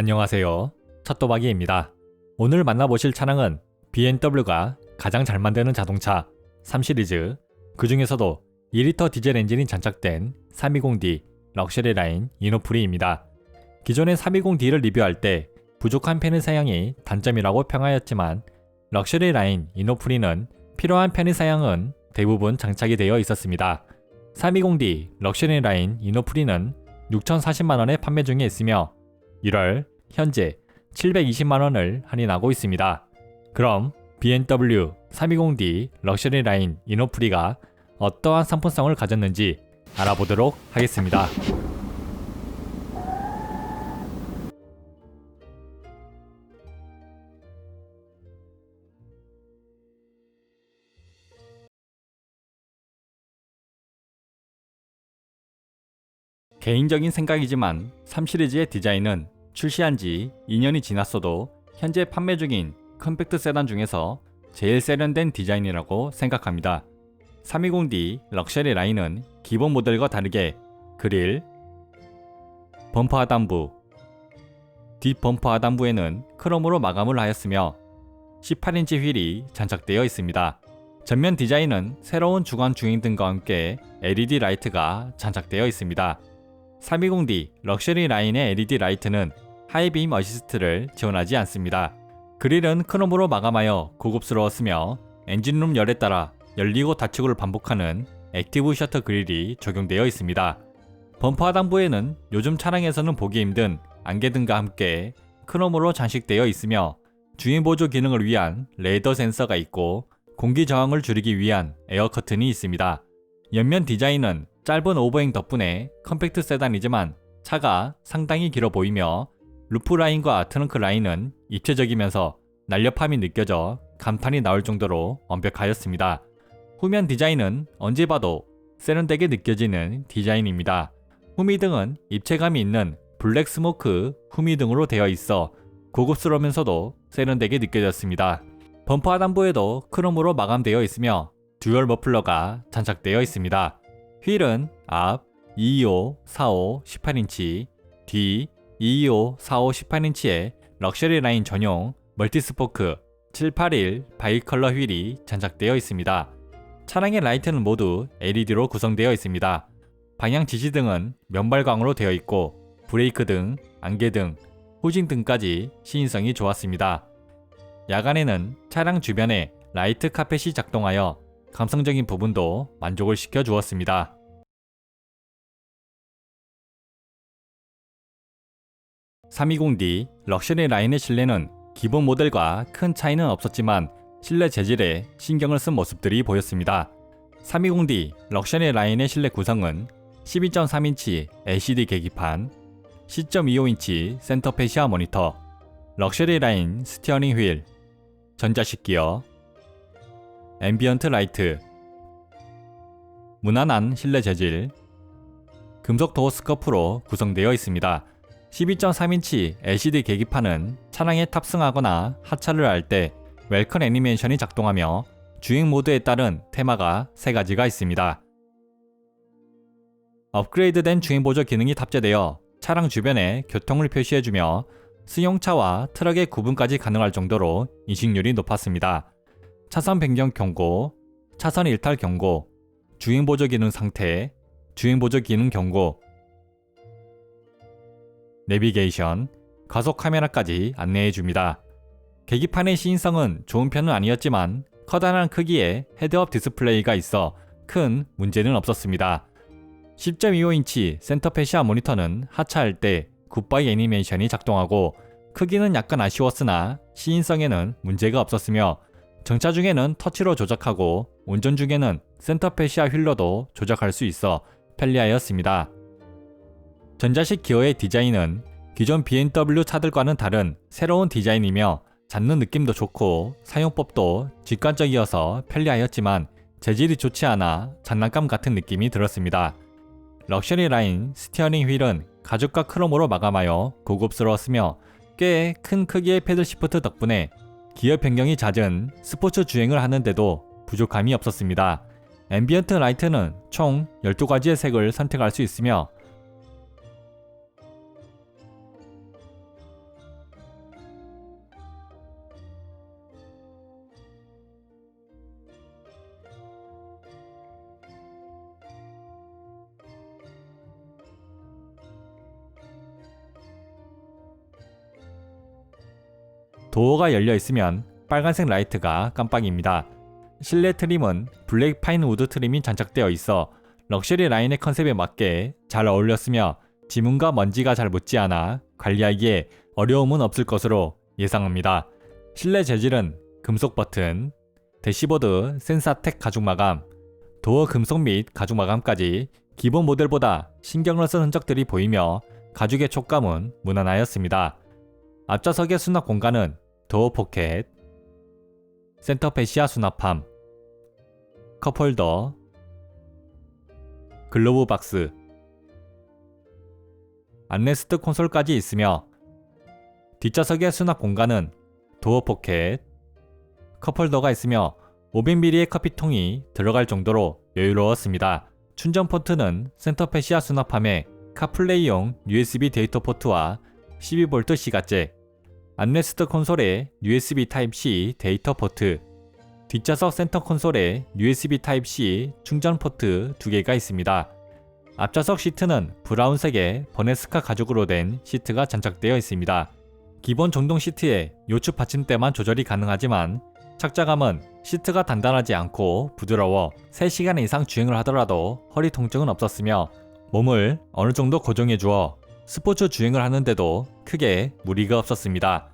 안녕하세요. 첫도박이입니다. 오늘 만나보실 차량은 BMW가 가장 잘 만드는 자동차 3시리즈 그 중에서도 2리터 디젤 엔진이 장착된 320D 럭셔리 라인 이노프리입니다. 기존의 320D를 리뷰할 때 부족한 편의 사양이 단점이라고 평하였지만 럭셔리 라인 이노프리는 필요한 편의 사양은 대부분 장착이 되어 있었습니다. 320D 럭셔리 라인 이노프리는 6,040만원에 판매 중에 있으며 1월 현재 720만 원을 할인하고 있습니다. 그럼 BMW 320D 럭셔리 라인 이노프리가 어떠한 상품성을 가졌는지 알아보도록 하겠습니다. 개인적인 생각이지만 3시리즈의 디자인은 출시한 지 2년이 지났어도 현재 판매 중인 컴팩트 세단 중에서 제일 세련된 디자인이라고 생각합니다. 320D 럭셔리 라인은 기본 모델과 다르게 그릴, 범퍼 하단부, 뒷 범퍼 하단부에는 크롬으로 마감을 하였으며 18인치 휠이 장착되어 있습니다. 전면 디자인은 새로운 주간 주행등과 함께 LED 라이트가 장착되어 있습니다. 320D 럭셔리 라인의 LED 라이트는 하이빔 어시스트를 지원하지 않습니다. 그릴은 크롬으로 마감하여 고급스러웠으며 엔진룸 열에 따라 열리고 닫히고를 반복하는 액티브 셔터 그릴이 적용되어 있습니다. 범퍼 하단부에는 요즘 차량에서는 보기 힘든 안개등과 함께 크롬으로 장식되어 있으며 주행 보조 기능을 위한 레이더 센서가 있고 공기 저항을 줄이기 위한 에어 커튼이 있습니다. 옆면 디자인은 짧은 오버행 덕분에 컴팩트 세단이지만 차가 상당히 길어 보이며 루프 라인과 트렁크 라인은 입체적이면서 날렵함이 느껴져 감탄이 나올 정도로 완벽하였습니다. 후면 디자인은 언제 봐도 세련되게 느껴지는 디자인입니다. 후미등은 입체감이 있는 블랙 스모크 후미등으로 되어 있어 고급스러우면서도 세련되게 느껴졌습니다. 범퍼 하단부에도 크롬으로 마감되어 있으며 듀얼 머플러가 장착되어 있습니다. 휠은 앞 225, 45, 18인치, 뒤 225, 45, 18인치의 럭셔리 라인 전용 멀티스포크 781 바이컬러 휠이 장착되어 있습니다. 차량의 라이트는 모두 LED로 구성되어 있습니다. 방향 지시등은 면발광으로 되어 있고 브레이크 등, 안개등, 후진 등까지 시인성이 좋았습니다. 야간에는 차량 주변에 라이트 카펫이 작동하여 감성적인 부분도 만족을 시켜 주었습니다. (320D) 럭셔리 라인의 실내는 기본 모델과 큰 차이는 없었지만 실내 재질에 신경을 쓴 모습들이 보였습니다. 320D 럭셔리 라인의 실내 구성은 12.3인치 LCD 계기판, 10.25인치 센터페시아 모니터, 럭셔리 라인 스티어링 휠, 전자식 기어, 앰비언트 라이트, 무난한 실내 재질, 금속 도어 스커프로 구성되어 있습니다. 12.3인치 LCD 계기판은 차량에 탑승하거나 하차를 할 때 웰컨 애니메이션이 작동하며 주행 모드에 따른 테마가 세 가지가 있습니다. 업그레이드된 주행 보조 기능이 탑재되어 차량 주변에 교통을 표시해주며 승용차와 트럭의 구분까지 가능할 정도로 인식률이 높았습니다. 차선 변경 경고, 차선 일탈 경고, 주행 보조 기능 상태, 주행 보조 기능 경고, 내비게이션, 가속 카메라까지 안내해 줍니다. 계기판의 시인성은 좋은 편은 아니었지만 커다란 크기의 헤드업 디스플레이가 있어 큰 문제는 없었습니다. 10.25인치 센터페시아 모니터는 하차할 때 굿바이 애니메이션이 작동하고 크기는 약간 아쉬웠으나 시인성에는 문제가 없었으며 정차 중에는 터치로 조작하고 운전 중에는 센터페시아 휠러도 조작할 수 있어 편리하였습니다. 전자식 기어의 디자인은 기존 BMW 차들과는 다른 새로운 디자인이며 잡는 느낌도 좋고 사용법도 직관적이어서 편리하였지만 재질이 좋지 않아 장난감 같은 느낌이 들었습니다. 럭셔리 라인 스티어링 휠은 가죽과 크롬으로 마감하여 고급스러웠으며 꽤 큰 크기의 패들 시프트 덕분에 기어 변경이 잦은 스포츠 주행을 하는데도 부족함이 없었습니다. 앰비언트 라이트는 총 12가지의 색을 선택할 수 있으며 도어가 열려 있으면 빨간색 라이트가 깜빡입니다. 실내 트림은 블랙 파인 우드 트림이 장착되어 있어 럭셔리 라인의 컨셉에 맞게 잘 어울렸으며 지문과 먼지가 잘 묻지 않아 관리하기에 어려움은 없을 것으로 예상합니다. 실내 재질은 금속 버튼, 대시보드 센사텍 가죽 마감, 도어 금속 및 가죽 마감까지 기본 모델보다 신경을 쓴 흔적들이 보이며 가죽의 촉감은 무난하였습니다. 앞좌석의 수납 공간은 도어 포켓, 센터 페시아 수납함, 컵홀더, 글로브 박스, 안레스트 콘솔까지 있으며 뒷좌석의 수납 공간은 도어 포켓, 컵홀더가 있으며 500ml의 커피통이 들어갈 정도로 여유로웠습니다. 충전 포트는 센터 페시아 수납함에 카플레이용 USB 데이터 포트와 12V 시가잭, 안레스트 콘솔에 USB Type-C 데이터 포트, 뒷좌석 센터 콘솔에 USB Type-C 충전 포트 두 개가 있습니다. 앞좌석 시트는 브라운색의 버네스카 가죽으로 된 시트가 장착되어 있습니다. 기본 전동 시트에 요추 받침대만 조절이 가능하지만 착자감은 시트가 단단하지 않고 부드러워 3시간 이상 주행을 하더라도 허리 통증은 없었으며 몸을 어느 정도 고정해 주어 스포츠 주행을 하는데도 크게 무리가 없었습니다.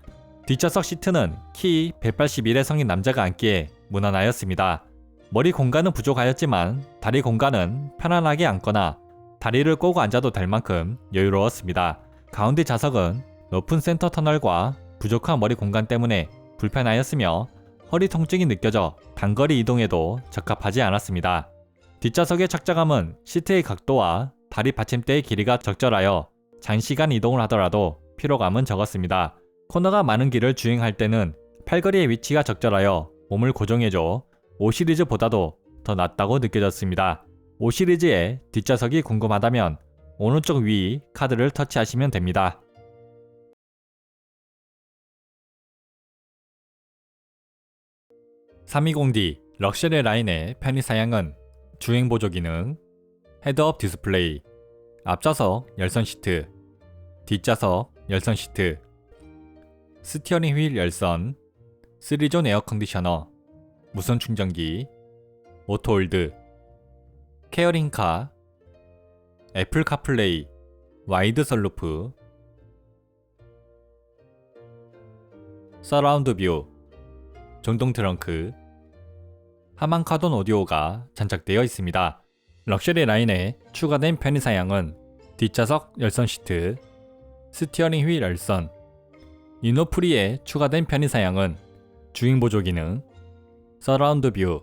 뒷좌석 시트는 키 181의 성인 남자가 앉기에 무난하였습니다. 머리 공간은 부족하였지만 다리 공간은 편안하게 앉거나 다리를 꼬고 앉아도 될 만큼 여유로웠습니다. 가운데 좌석은 높은 센터 터널과 부족한 머리 공간 때문에 불편하였으며 허리 통증이 느껴져 단거리 이동에도 적합하지 않았습니다. 뒷좌석의 착자감은 시트의 각도와 다리 받침대의 길이가 적절하여 장시간 이동을 하더라도 피로감은 적었습니다. 코너가 많은 길을 주행할 때는 팔걸이의 위치가 적절하여 몸을 고정해줘 5시리즈보다도 더 낫다고 느껴졌습니다. 5시리즈의 뒷좌석이 궁금하다면 오른쪽 위 카드를 터치하시면 됩니다. 320D 럭셔리 라인의 편의 사양은 주행 보조 기능, 헤드업 디스플레이, 앞좌석 열선 시트, 뒷좌석 열선 시트, 스티어링 휠 열선, 3존 에어 컨디셔너, 무선 충전기, 오토홀드, 케어링카, 애플 카플레이, 와이드 선루프, 서라운드 뷰, 전동 트렁크, 하만 카돈 오디오가 장착되어 있습니다. 럭셔리 라인에 추가된 편의 사양은 뒷좌석 열선 시트, 스티어링 휠 열선, 이노프리에 추가된 편의 사양은 주행 보조 기능, 서라운드 뷰,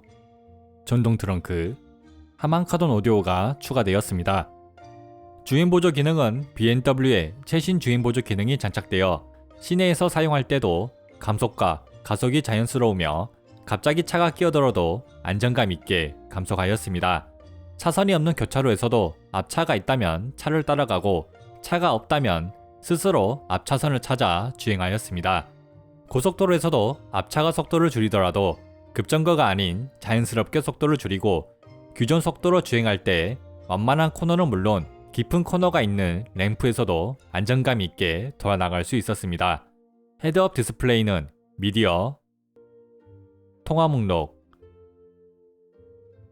전동 트렁크, 하만 카돈 오디오가 추가되었습니다. 주행 보조 기능은 BMW의 최신 주행 보조 기능이 장착되어 시내에서 사용할 때도 감속과 가속이 자연스러우며 갑자기 차가 끼어들어도 안정감 있게 감속하였습니다. 차선이 없는 교차로에서도 앞차가 있다면 차를 따라가고 차가 없다면 스스로 앞차선을 찾아 주행하였습니다. 고속도로에서도 앞차가 속도를 줄이더라도 급정거가 아닌 자연스럽게 속도를 줄이고 규정 속도로 주행할 때 완만한 코너는 물론 깊은 코너가 있는 램프에서도 안정감 있게 돌아나갈 수 있었습니다. 헤드업 디스플레이는 미디어, 통화 목록,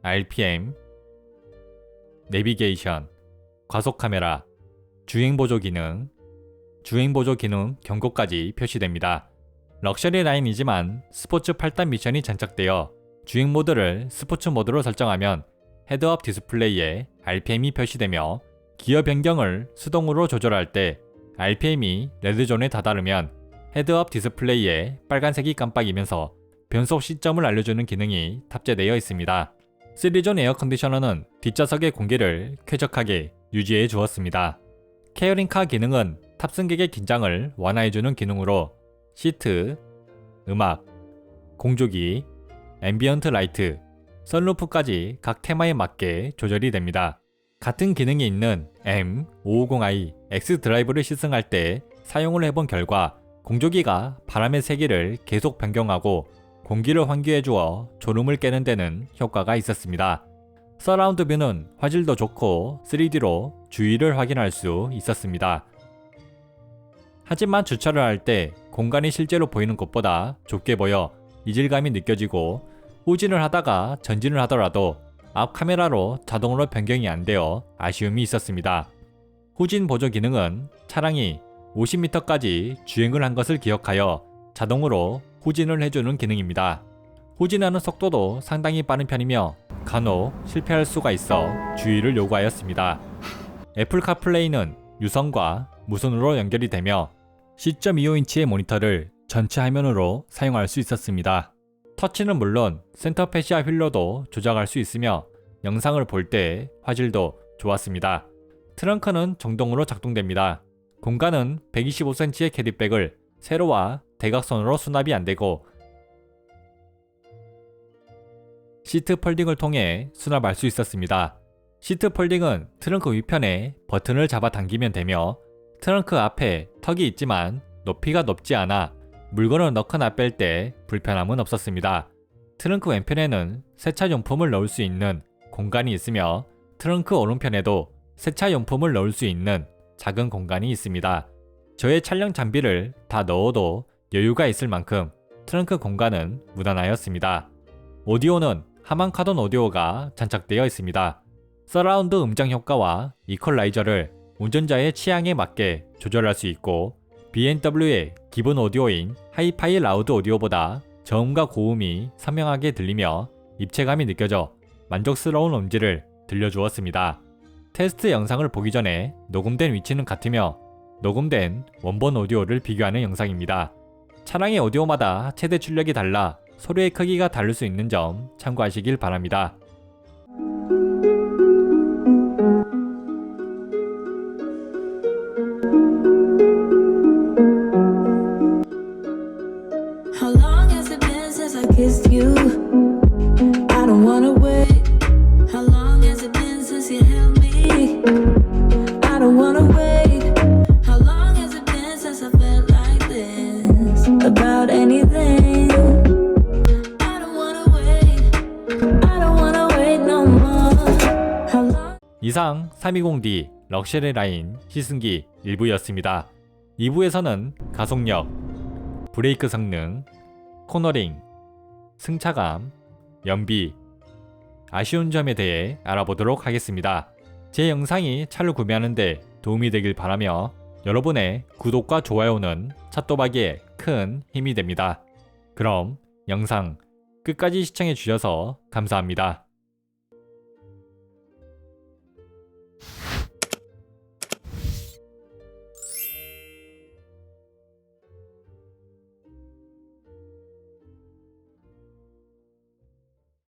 RPM, 내비게이션, 과속 카메라, 주행 보조 기능, 주행 보조 기능 경고까지 표시됩니다. 럭셔리 라인이지만 스포츠 8단 미션이 장착되어 주행 모드를 스포츠 모드로 설정하면 헤드업 디스플레이에 RPM이 표시되며 기어 변경을 수동으로 조절할 때 RPM이 레드존에 다다르면 헤드업 디스플레이에 빨간색이 깜빡이면서 변속 시점을 알려주는 기능이 탑재되어 있습니다. 3존 에어컨디셔너는 뒷좌석의 공기를 쾌적하게 유지해 주었습니다. 케어링카 기능은 탑승객의 긴장을 완화해주는 기능으로 시트, 음악, 공조기, 앰비언트 라이트, 선루프까지 각 테마에 맞게 조절이 됩니다. 같은 기능이 있는 M550i X 드라이브를 시승할 때 사용을 해본 결과 공조기가 바람의 세기를 계속 변경하고 공기를 환기해 주어 졸음을 깨는 데는 효과가 있었습니다. 서라운드 뷰는 화질도 좋고 3D로 주위를 확인할 수 있었습니다. 하지만 주차를 할 때 공간이 실제로 보이는 것보다 좁게 보여 이질감이 느껴지고 후진을 하다가 전진을 하더라도 앞 카메라로 자동으로 변경이 안 되어 아쉬움이 있었습니다. 후진 보조 기능은 차량이 50m까지 주행을 한 것을 기억하여 자동으로 후진을 해주는 기능입니다. 후진하는 속도도 상당히 빠른 편이며 간혹 실패할 수가 있어 주의를 요구하였습니다. 애플 카플레이는 유선과 무선으로 연결이 되며 10.25인치의 모니터를 전체 화면으로 사용할 수 있었습니다. 터치는 물론 센터 패시아 휠로도 조작할 수 있으며 영상을 볼때 화질도 좋았습니다. 트렁크는 정동으로 작동됩니다. 공간은 125cm의 캐디백을 세로와 대각선으로 수납이 안 되고 시트 폴딩을 통해 수납할 수 있었습니다. 시트 폴딩은 트렁크 위편에 버튼을 잡아 당기면 되며 트렁크 앞에 턱이 있지만 높이가 높지 않아 물건을 넣거나 뺄 때 불편함은 없었습니다. 트렁크 왼편에는 세차용품을 넣을 수 있는 공간이 있으며 트렁크 오른편에도 세차용품을 넣을 수 있는 작은 공간이 있습니다. 저의 촬영 장비를 다 넣어도 여유가 있을 만큼 트렁크 공간은 무난하였습니다. 오디오는 하만 카돈 오디오가 장착되어 있습니다. 서라운드 음장 효과와 이퀄라이저를 운전자의 취향에 맞게 조절할 수 있고 BMW의 기본 오디오인 하이파이 라우드 오디오보다 저음과 고음이 선명하게 들리며 입체감이 느껴져 만족스러운 음질을 들려주었습니다. 테스트 영상을 보기 전에 녹음된 위치는 같으며 녹음된 원본 오디오를 비교하는 영상입니다. 차량의 오디오마다 최대 출력이 달라 소리의 크기가 다를 수 있는 점 참고하시길 바랍니다. About anything. No? 이상 320D 럭셔리 라인 시승기 1부였습니다. 2부에서는 가속력, 브레이크 성능, 코너링, 승차감, 연비, 아쉬운 점에 대해 알아보도록 하겠습니다. 제 영상이 차를 구매하는데 도움이 되길 바라며 여러분의 구독과 좋아요는 차또박이에 큰 힘이 됩니다. 그럼 영상 끝까지 시청해 주셔서 감사합니다.